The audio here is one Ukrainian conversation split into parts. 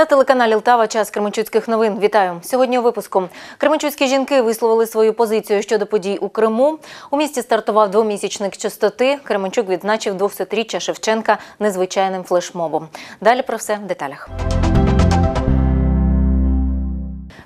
На телеканалі Лтава час Кременчуцьких новин. Вітаю сьогодні. У випуску Кременчуцькі жінки висловили свою позицію щодо подій у Криму. У місті стартував двомісячник чистоти. Кременчук відзначив 200-річчя Шевченка незвичайним флешмобом. Далі про все в деталях.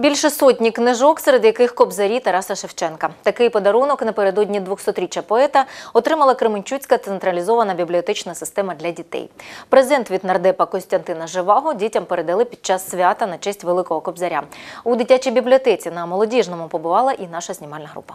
Більше сотні книжок, серед яких кобзарі Тараса Шевченка. Такий подарунок напередодні 200-річчя поета отримала Кременчуцька централізована бібліотечна система для дітей. Презент від нардепа Костянтина Живаго дітям передали під час свята на честь Великого Кобзаря. У дитячій бібліотеці на молодіжному побувала і наша знімальна група.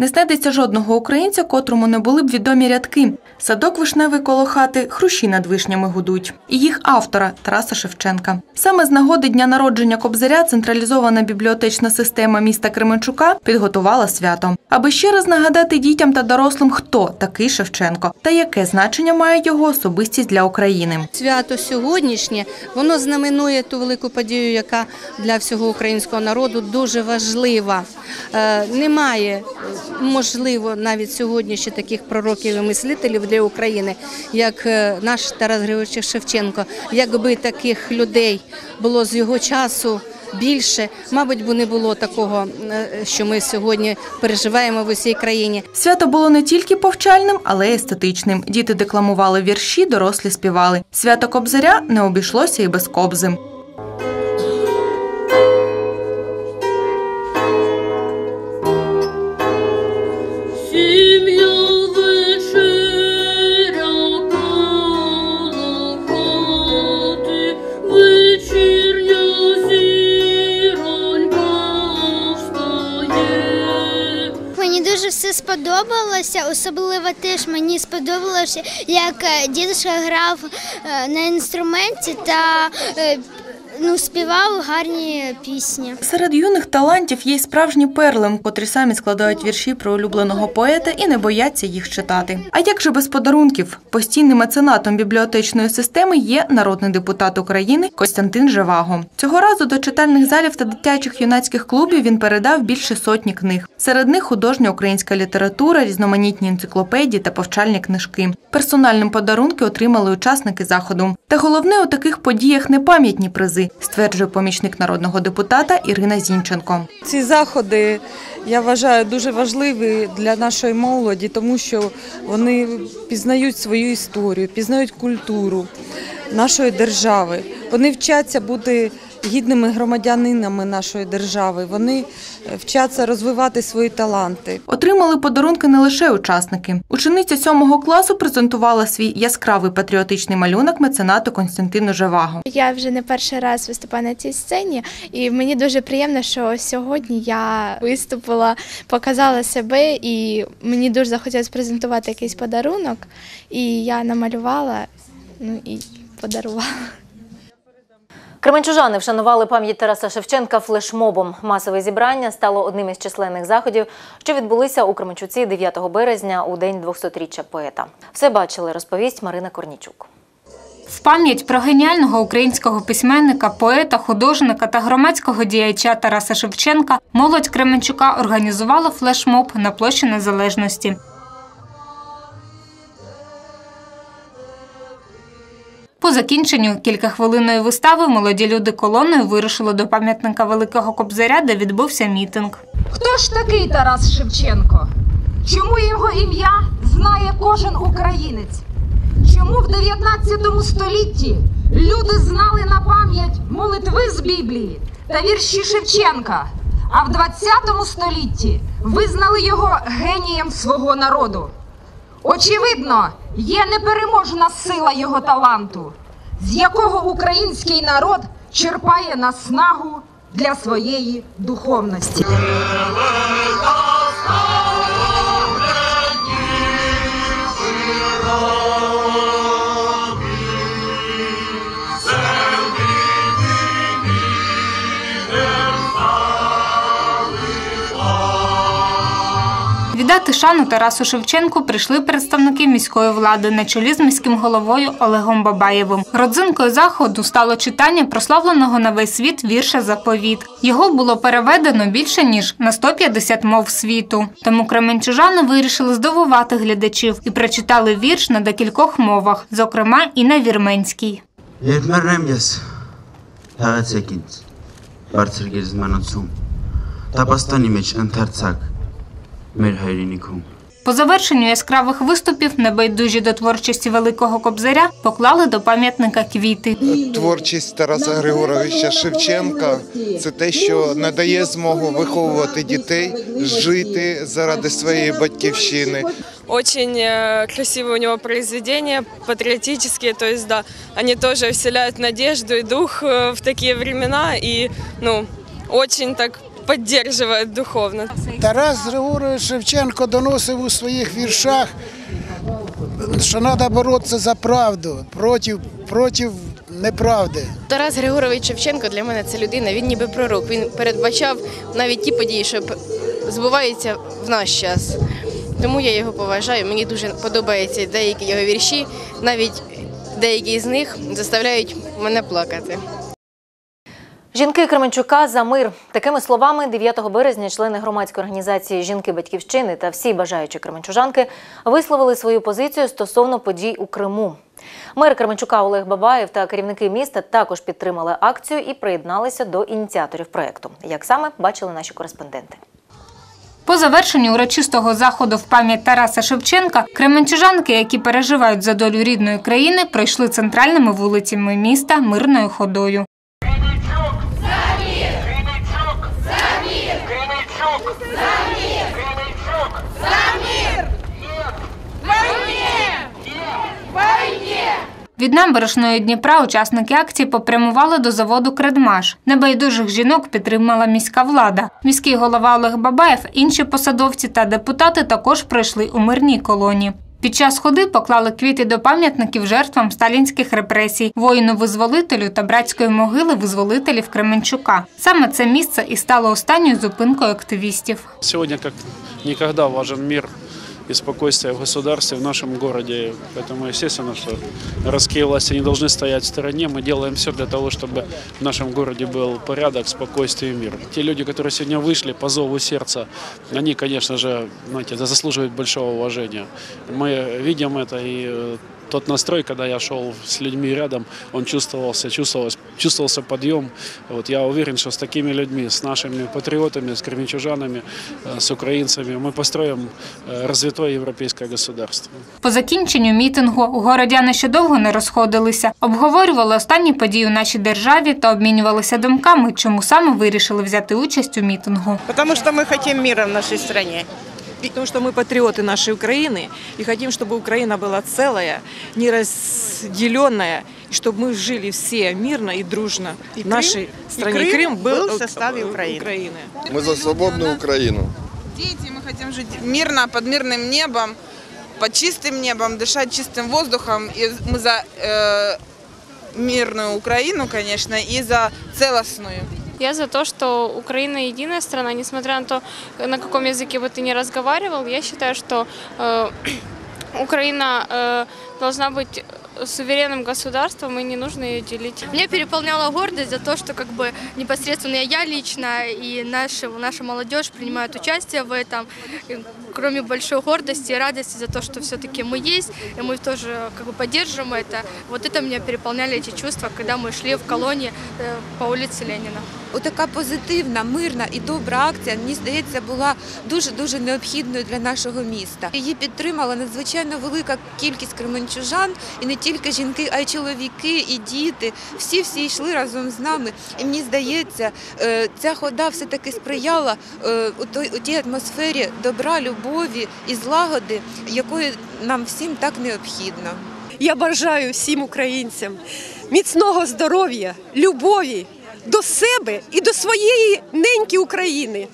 Не знайдеться жодного українця, котрому не були б відомі рядки. Садок вишневий коло хати, хрущі над вишнями гудуть. І їх автора Тараса Шевченка. Саме з нагоди дня народження Кобзаря централізована бібліотечна система міста Кременчука підготувала свято, аби ще раз нагадати дітям та дорослим, хто такий Шевченко та яке значення має його особистість для України. Свято сьогоднішнє воно знаменує ту велику подію, яка для всього українського народу дуже важлива. Е, Немає можливо навіть сьогодні ще таких пророків і мислителів для України, як е, наш Тарас Григорович Шевченко. Якби таких людей було з його часу. Більше, мабуть, би не було такого, е, що ми сьогодні переживаємо в усій країні. Свято було не тільки повчальним, але й естетичним. Діти декламували вірші, дорослі співали. Свято Кобзаря не обійшлося і без кобзи. Сподобалося, особливо теж мені сподобалося, як е, дідусь грав е, на інструменті та е, ну, співав гарні пісні. Серед юних талантів є й справжні перли, котрі самі складають вірші про улюбленого поета і не бояться їх читати. А як же без подарунків? Постійним меценатом бібліотечної системи є народний депутат України Костянтин Живаго. Цього разу до читальних залів та дитячих юнацьких клубів він передав більше сотні книг. Серед них художня українська література, різноманітні енциклопедії та повчальні книжки. Персональним подарунки отримали учасники заходу. Та головне у таких подіях не пам'ятні призи, стверджує помічник народного депутата Ірина Зінченко. Ці заходи я вважаю дуже важливі для нашої молоді, тому що вони пізнають свою історію, пізнають культуру нашої держави. Вони вчаться бути гідними громадянинами нашої держави. Вони е, вчаться розвивати свої таланти. Отримали подарунки не лише учасники. Учениця сьомого класу презентувала свій яскравий патріотичний малюнок меценату Константину Живаго. Я вже не перший раз виступаю на цій сцені, і мені дуже приємно, що сьогодні я виступила, показала себе, і мені дуже захотілося презентувати якийсь подарунок. І я намалювала, ну і подарувала. Кременчужани вшанували пам'ять Тараса Шевченка флешмобом. Масове зібрання стало одним із численних заходів, що відбулися у Кременчуці 9 березня у день 200-річчя поета. Все бачили, розповість Марина Корнічук. В пам'ять про геніального українського письменника, поета, художника та громадського діяча Тараса Шевченка молодь Кременчука організувала флешмоб на площі Незалежності. По закінченню кількахвилинної вистави молоді люди колоною вирушили до пам'ятника Великого Кобзаря, де відбувся мітинг. Хто ж такий Тарас Шевченко? Чому його ім'я знає кожен українець? Чому в 19 столітті люди знали на пам'ять молитви з Біблії та вірші Шевченка, а в 20 столітті визнали його генієм свого народу? Очевидно, є непереможна сила його таланту, з якого український народ черпає наснагу для своєї духовності. Віддати шану Тарасу Шевченку прийшли представники міської влади на чолі з міським головою Олегом Бабаєвим. Родзинкою заходу стало читання прославленого на весь світ вірша заповіт. Його було переведено більше ніж на 150 мов світу. Тому кременчужани вирішили здивувати глядачів і прочитали вірш на декількох мовах, зокрема і на вірменській. Та մեր հայրենիքում։ По завершенню яскравих виступів небайдужі до творчості великого кобзаря поклали до пам'ятника квіти. Творчість Тараса Григоровича Шевченка це те, що надає змогу виховувати дітей, жити заради своєї батьківщини. Очень э, красивые у него произведения, патриотические, то есть, да, они тоже вселяют надежду и дух э, в такие времена и, ну, очень так поддерживают духовно. Тарас Григорович Шевченко доносив у своїх віршах, що треба боротися за правду проти, проти неправди. Тарас Григорович Шевченко для мене це людина. Він ніби пророк. Він передбачав навіть ті події, що збуваються в наш час. Тому я його поважаю. Мені дуже подобаються деякі його вірші. Навіть деякі з них заставляють мене плакати. Жінки Кременчука за мир. Такими словами 9 березня члени громадської організації Жінки Батьківщини та всі бажаючі кременчужанки висловили свою позицію стосовно подій у Криму. Мер Кременчука Олег Бабаєв та керівники міста також підтримали акцію і приєдналися до ініціаторів проєкту. Як саме бачили наші кореспонденти. По завершенню урочистого заходу в пам'ять Тараса Шевченка кременчужанки, які переживають за долю рідної країни, пройшли центральними вулицями міста мирною ходою. Від набережної Дніпра учасники акції попрямували до заводу Кредмаш. Небайдужих жінок підтримала міська влада. Міський голова Олег Бабаєв, інші посадовці та депутати також пройшли у мирній колоні. Під час ходи поклали квіти до пам'ятників жертвам сталінських репресій, воїну-визволителю та братської могили визволителів Кременчука. Саме це місце і стало останньою зупинкою активістів. Сегодня как никогда важен мир и спокойствие в государстве, в нашем городе. Поэтому, естественно, что городские власти не должны стоять в стороне. Мы делаем все для того, чтобы в нашем городе был порядок, спокойствие и мир. Те люди, которые сегодня вышли по зову сердца, они, конечно же, знаете, это заслуживают большого уважения. Мы видим это и э, тот настрой, когда я шел с людьми рядом, он чувствовался, чувствовался, чувствовался подъем. Вот я уверен, что с такими людьми, с нашими патриотами, с кременчужанами, э, с украинцами мы построим э, развитое европейское государство. По закінченню мітингу городяни ще довго не розходилися, обговорювали останні події у нашій державі та обмінювалися думками, чому саме вирішили взяти участь у мітингу. Потому что мы хотим мира в нашей стране. Потому что мы патриоты нашей Украины и хотим, чтобы Украина была целая, не разделенная, и чтобы мы жили все мирно и дружно И в нашей Крым- стране. и Крым Крым был, был в составе Украины. Украины. Ми за свободну Україну. Дети, мы хотим жить мирно, под мирным небом, под чистым небом, дышать чистым воздухом. И мы за э, мирную Украину, конечно, и за целостную. Я за то, что Украина единая страна, несмотря на то, на каком языке бы ты ни разговаривал, я считаю, что э, Украина э, должна быть суверенным государством, и не нужно ее делить. Меня переполняла гордость за то, что как бы непосредственно я лично и наша, наша молодежь принимают участие в этом. И кроме большой гордости и радости за то, что все-таки мы есть, и мы тоже как бы поддерживаем это, вот это меня переполняли эти чувства, когда мы шли в колонии э, по улице Ленина. Отака позитивна, мирна і добра акція, мені здається, була дуже-дуже необхідною для нашого міста. Її підтримала надзвичайно велика кількість кременчужан, і не тільки жінки, а й чоловіки, і діти. Всі-всі йшли разом з нами. І мені здається, е, ця хода все-таки сприяла е, у тій атмосфері добра, любові і злагоди, якої нам всім так необхідно. Я бажаю всім українцям міцного здоров'я, любові до себе і до своєї неньки України.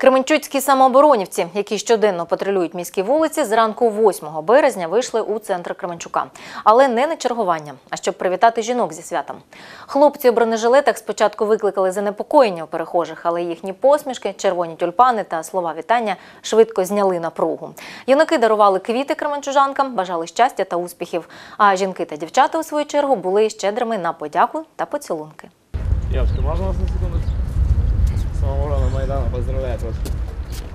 Кременчуцькі самооборонівці, які щоденно патрулюють міські вулиці, зранку 8 березня вийшли у центр Кременчука. Але не на чергування, а щоб привітати жінок зі святом. Хлопці у бронежилетах спочатку викликали занепокоєння у перехожих, але їхні посмішки, червоні тюльпани та слова вітання швидко зняли напругу. Юнаки дарували квіти кременчужанкам, бажали щастя та успіхів. А жінки та дівчата, у свою чергу, були щедрими на подяку та поцілунки. Можно вас на секунду? Самого Майдана поздравляю вас.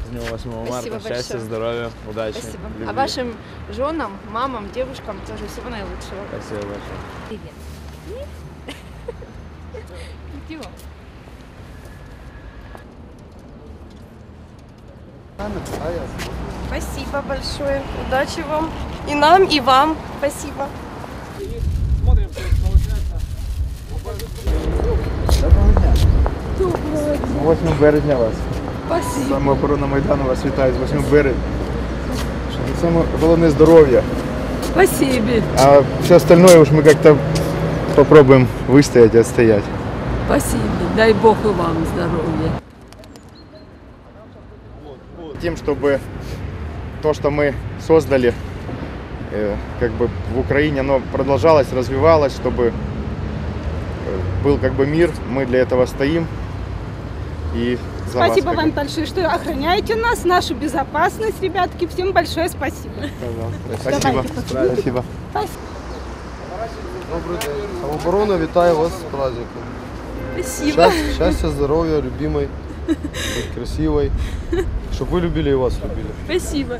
С днем 8 марта. Спасибо Счастья, большое. здоровья, удачи. Спасибо. любви. А вашим женам, мамам, девушкам тоже всего наилучшего. Спасибо большое. Привет. Спасибо большое. Удачи вам. И нам, и вам. Спасибо. 8 березня вас. Спасибо. Самооборона Майдану вас вітає з 8 березня. Саме головне здоров'я. Спасибо. А все остальное уж мы как-то попробуем выстоять и отстоять. Спасибо. Дай Бог и вам здоровья. Тем, чтобы то, что мы создали, как бы в Украине, оно продолжалось, развивалось, чтобы был как бы мир, мы для этого стоим И за вас, Спасибо как вам бы, большое, что охраняете нас, нашу безопасность, ребятки. Всем большое спасибо. Спасибо. Давайте. Спасибо. Добрий день. Самооборона вітає вас з праздником. Спасибо. Щастя, щастя, здоров'я, любимой, быть красивой. Щоб ви любили і вас любили. Спасибо.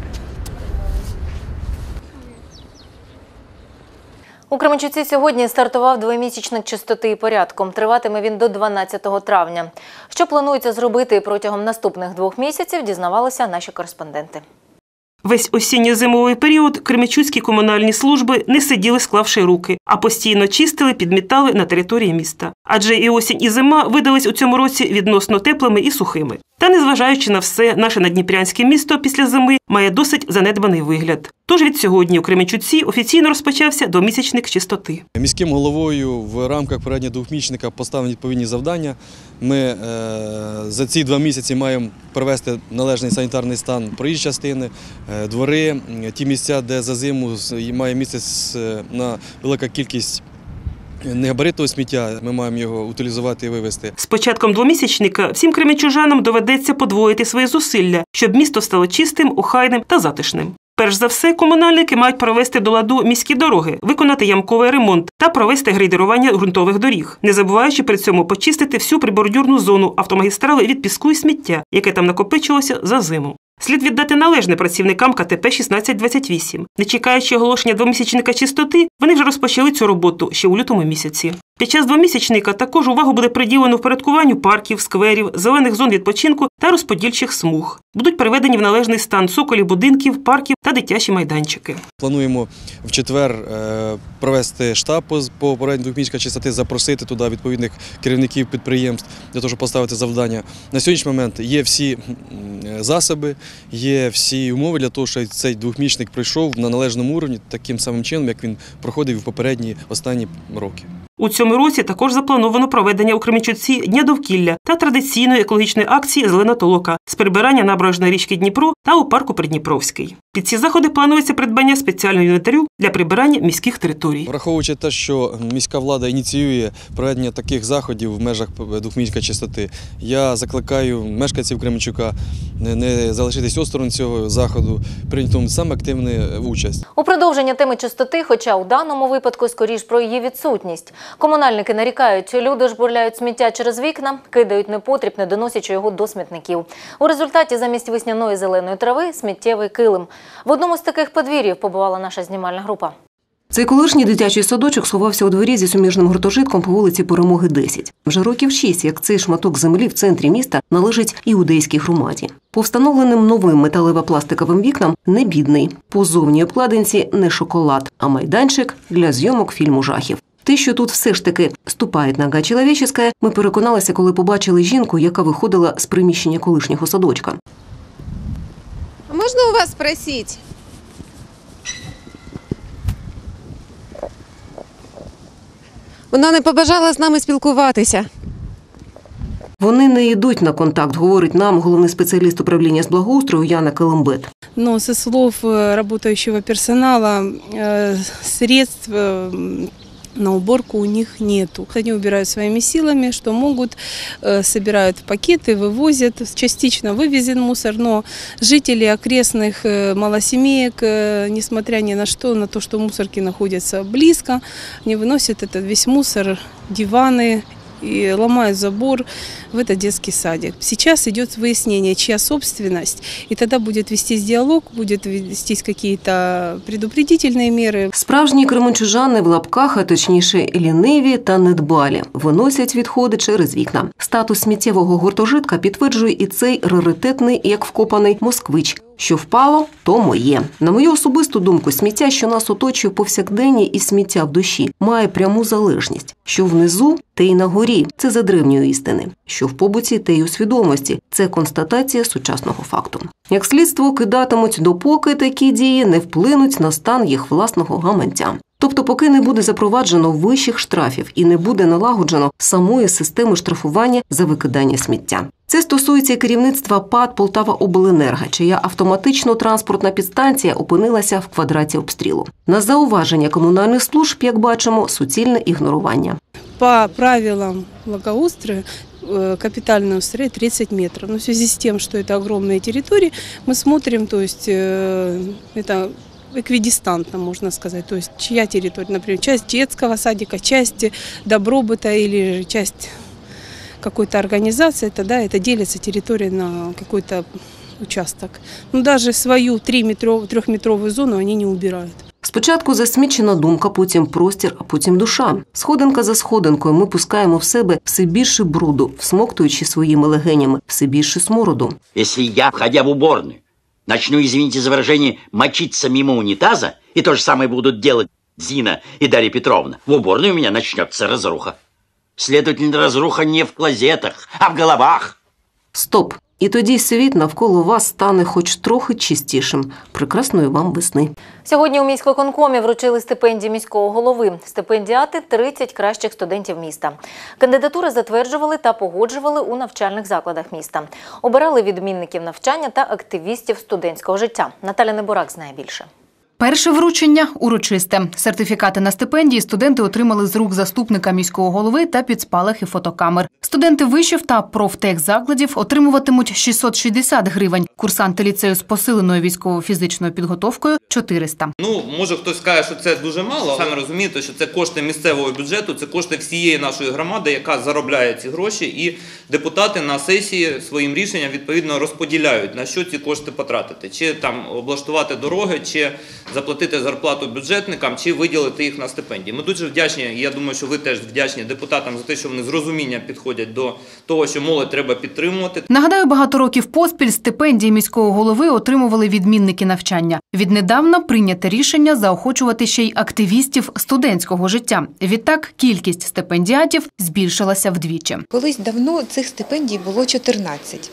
У Кременчуці сьогодні стартував двомісячник чистоти і порядку. Триватиме він до 12 травня. Що планується зробити протягом наступних двох місяців, дізнавалися наші кореспонденти. Весь осінньо-зимовий період кремячуцькі комунальні служби не сиділи, склавши руки, а постійно чистили, підмітали на території міста. Адже і осінь, і зима видались у цьому році відносно теплими і сухими. Та незважаючи на все, наше надніпрянське місто після зими має досить занедбаний вигляд. Тож від сьогодні у Кременчуці офіційно розпочався двомісячник чистоти. Міським головою в рамках переднього двохмісячника поставлені відповідні завдання. Ми е, за ці два місяці маємо привести належний санітарний стан проїжджої частини, е, двори, ті місця, де за зиму має місце на велика кількість негабаритного сміття. Ми маємо його утилізувати і вивезти. З початком двомісячника всім кременчужанам доведеться подвоїти свої зусилля, щоб місто стало чистим, охайним та затишним. Перш за все, комунальники мають провести до ладу міські дороги, виконати ямковий ремонт та провести грейдерування ґрунтових доріг, не забуваючи при цьому почистити всю прибордюрну зону автомагістрали від піску і сміття, яке там накопичилося за зиму. Слід віддати належне працівникам КТП 1628. Не чекаючи оголошення двомісячника чистоти, вони вже розпочали цю роботу ще у лютому місяці. Під час двомісячника також увагу буде приділено впорядкуванню парків, скверів, зелених зон відпочинку та розподільчих смуг. Будуть приведені в належний стан цоколів будинків, парків та дитячі майданчики. Плануємо в четвер е, провести штаб по, по попередньо чистоти, запросити туди відповідних керівників підприємств для того, щоб поставити завдання. На сьогоднішній момент є всі засоби, є всі умови для того, щоб цей двохмісячник пройшов на належному уровні таким самим чином, як він проходив в попередні останні роки. У цьому році також заплановано проведення у Кременчуці дня довкілля та традиційної екологічної акції Зелена толока з прибирання набережної річки Дніпро та у парку Придніпровський. Під ці заходи планується придбання спеціального інвентарю для прибирання міських територій. Враховуючи те, що міська влада ініціює проведення таких заходів в межах двохмісячка чистоти, я закликаю мешканців Кременчука не- залишитись осторонь цього заходу, прийняти в тому саме активну участь. У продовження теми чистоти, хоча у даному випадку скоріш про її відсутність. Комунальники нарікають, люди жбурляють сміття через вікна, кидають непотріб, не доносячи його до смітників. У результаті замість весняної зеленої трави сміттєвий килим. В одному з таких подвір'їв побувала наша знімальна група. Цей колишній дитячий садочок сховався у дворі зі суміжним гуртожитком по вулиці Перемоги 10. Вже років шість, як цей шматок землі в центрі міста належить іудейській громаді. По встановленим новим металево-пластиковим вікнам не бідний. По зовній обкладинці не шоколад, а майданчик для зйомок фільму жахів. Те, що тут все ж таки ступає нога чоловіческа, ми переконалися, коли побачили жінку, яка виходила з приміщення колишнього садочка. А Можно у вас спросить? Вона не побажала з нами спілкуватися. Вони не йдуть на контакт, говорить нам головний спеціаліст управління з благоустрою Яна Калимбет. Но со слов э, работающего персонала э, средств э, на уборку у них нету. Они убирают своими силами, что могут, э, собирают в пакеты, вывозят. Частично вывезен мусор, но жители окрестных э, малосемеек, э, несмотря ни на что, на то, что мусорки находятся близко, не выносят этот весь мусор, диваны и ломают забор в этот детский садик. Сейчас идет выяснение, чья собственность, и тогда будет вестись диалог, будет вестись какие-то предупредительные меры. Справжні кременчужани в лапках, а точніше ліниві та недбалі, виносять відходи через вікна. Статус сміттєвого гуртожитка підтверджує і цей раритетний, як вкопаний москвич. Що впало, то моє. На мою особисту думку, сміття, що нас оточує повсякденні, і сміття в душі, має пряму залежність. Що внизу, те й на горі. Це за древньої істини. Що в побуті, те й у свідомості. Це констатація сучасного факту. Як слідство кидатимуть, допоки такі дії не вплинуть на стан їх власного гаманця. Тобто, поки не буде запроваджено вищих штрафів і не буде налагоджено самої системи штрафування за викидання сміття. Це стосується і керівництва ПАД Полтава Обленерго, чия автоматично транспортна підстанція опинилася в квадраті обстрілу. На зауваження комунальних служб, як бачимо, суцільне ігнорування. По правилам благоустройства э, капитальный устрой 30 метров. Но в связи с тем, что это огромные территории, мы смотрим, то есть э, это эквидистантно, можно сказать. То есть чья территория, например, часть детского садика, часть добробыта или часть какой-то организации, тогда это делится территория на какой-то участок. Но даже свою 3-метровую зону они не убирают. Спочатку засмічена думка, потім простір, а потім душа. Сходинка за сходинкою ми пускаємо в себе все більше бруду, всмоктуючи своїми легенями все більше смороду. Если я, входя в уборную, начну, извините за выражение, мочиться мимо унитаза, и то же самое будут делать Зина и Дарья Петровна, в уборной у меня начнется разруха. Следовательно, разруха не в клозетах, а в головах. Стоп! І тоді світ навколо вас стане хоч трохи чистішим. Прекрасної вам весни. Сьогодні у міськвиконкомі вручили стипендії міського голови. Стипендіати 30 кращих студентів міста. Кандидатури затверджували та погоджували у навчальних закладах міста. Обирали відмінників навчання та активістів студентського життя. Наталя Неборак знає більше. Перше вручення урочисте. Сертифікати на стипендії студенти отримали з рук заступника міського голови та підспалахи фотокамер. Студенти вишів та профтехзакладів отримуватимуть 660 гривень. Курсанти ліцею з посиленою військово-фізичною підготовкою 400. Ну, може хтось скаже, що це дуже мало. Саме розумієте, що це кошти місцевого бюджету, це кошти всієї нашої громади, яка заробляє ці гроші, і депутати на сесії своїм рішенням відповідно розподіляють на що ці кошти потратити, чи там облаштувати дороги, чи заплатити зарплату бюджетникам, чи виділити їх на стипендії. Ми дуже вдячні. і Я думаю, що ви теж вдячні депутатам за те, що вони з розумінням підходять до того, що молодь треба підтримувати. Нагадаю, багато років поспіль стипендії міського голови отримували відмінники навчання. Віднедавна прийняте рішення заохочувати ще й активістів студентського життя. Відтак кількість стипендіатів збільшилася вдвічі. Колись давно цих стипендій було 14.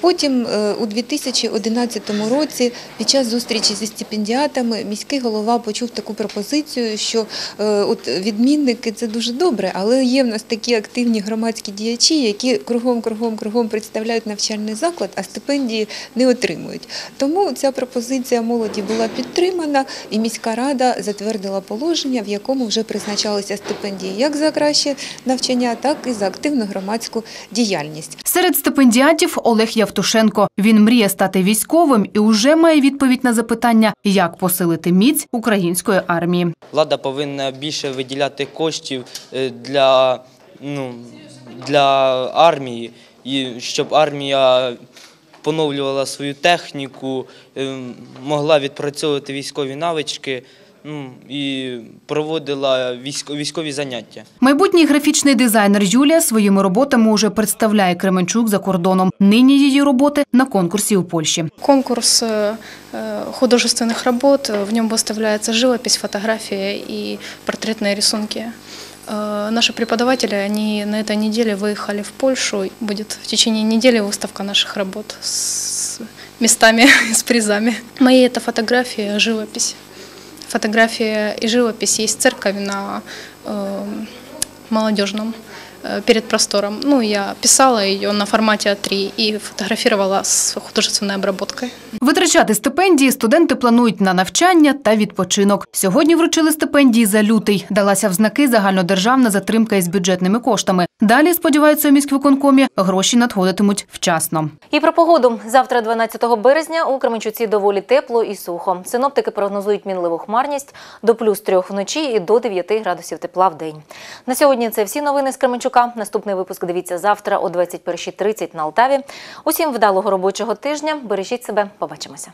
Потім е, у 2011 році під час зустрічі зі стипендіатами міський голова почув таку пропозицію, що е, от відмінники це дуже добре, але є в нас такі активні громадські діячі, які кругом, кругом, кругом представляють навчальний заклад, а стипендії не отримують. Тому ця пропозиція молоді була підтримана, і міська рада затвердила положення, в якому вже призначалися стипендії як за краще навчання, так і за активну громадську діяльність. Серед стипендіатів Олег Явтушенко. Він мріє стати військовим і уже має відповідь на запитання, як посилити міць української армії. Влада повинна більше виділяти коштів е, для, ну, для армії, щоб армія поновлювала свою техніку, е, могла відпрацьовувати військові навички і проводила військо- військові заняття. Майбутній графічний дизайнер Юлія своїми роботами уже представляє Кременчук за кордоном. Нині її роботи на конкурсі у Польщі. Конкурс э, э, художественных работ, в нем выставляется живопись, фотография и портретные рисунки. Э, Наши преподаватели, они на этой неделе выехали в Польшу. Будет в течение недели выставка наших работ с местами, с призами. Мои это фотографии, живопись. Фотография и живопись есть церковь на э, молодежном перед простором. Ну, я писала ее на формате А3 и фотографировала с художественной обработкой. Витрачати стипендії студенти планують на навчання та відпочинок. Сьогодні вручили стипендії за лютий. Далася в знаки загальнодержавна затримка із бюджетними коштами. Далі, сподіваються, у міськвиконкомі гроші надходитимуть вчасно. І про погоду. Завтра, 12 березня, у Кременчуці доволі тепло і сухо. Синоптики прогнозують мінливу хмарність до плюс трьох вночі і до 9 градусів тепла в день. На сьогодні це всі новини з Кременчука. Романчука. Наступний випуск дивіться завтра о 21.30 на Алтаві. Усім вдалого робочого тижня. Бережіть себе. Побачимося.